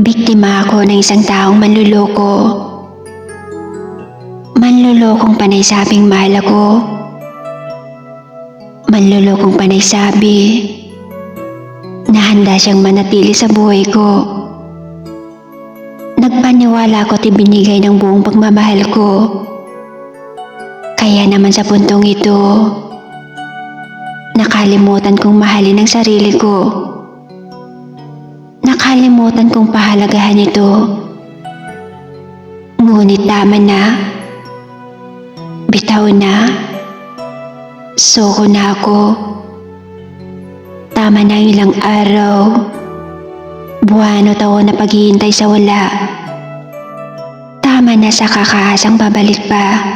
Biktima ako ng isang taong manluloko. Manlulokong panay sabing mahal ako. Manlulokong panay sabi na handa siyang manatili sa buhay ko. Nagpaniwala ko at ibinigay ng buong pagmamahal ko. Kaya naman sa puntong ito, nakalimutan kong mahalin ang sarili ko. Nakalimutan kong pahalagahan ito. Ngunit tama na. Bitaw na. Soko na ako. Tama na ang ilang araw. Buwan o taon na paghihintay sa wala. Tama na sa kakaasang babalik pa.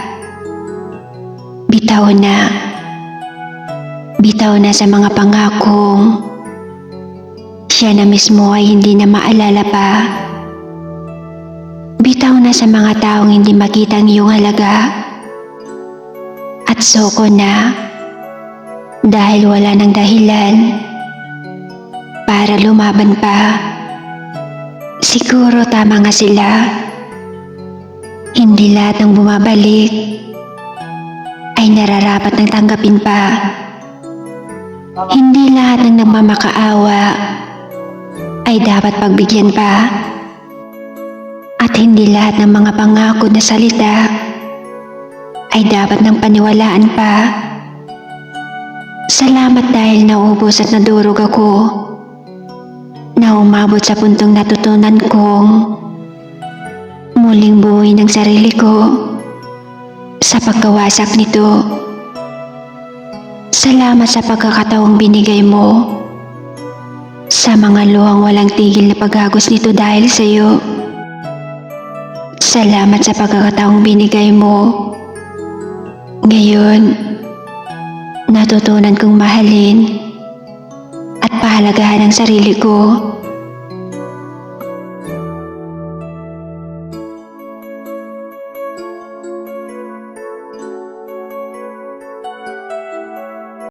Bitaw na. Bitaw na sa mga pangakong siya na mismo ay hindi na maalala pa. Bitaw na sa mga taong hindi makita ang iyong halaga. At soko na dahil wala ng dahilan para lumaban pa. Siguro tama nga sila. Hindi lahat ng bumabalik ay nararapat ng tanggapin pa. Hindi lahat ng nagmamakaawa ay dapat pagbigyan pa. At hindi lahat ng mga pangako na salita ay dapat ng paniwalaan pa. Salamat dahil naubos at nadurog ako na umabot sa puntong natutunan kong muling buuin ang sarili ko sa pagkawasak nito. Salamat sa pagkakataong binigay mo sa mga luhang walang tigil na paghagos nito dahil sa iyo. Salamat sa pagkakataong binigay mo. Ngayon, natutunan kong mahalin at pahalagahan ang sarili ko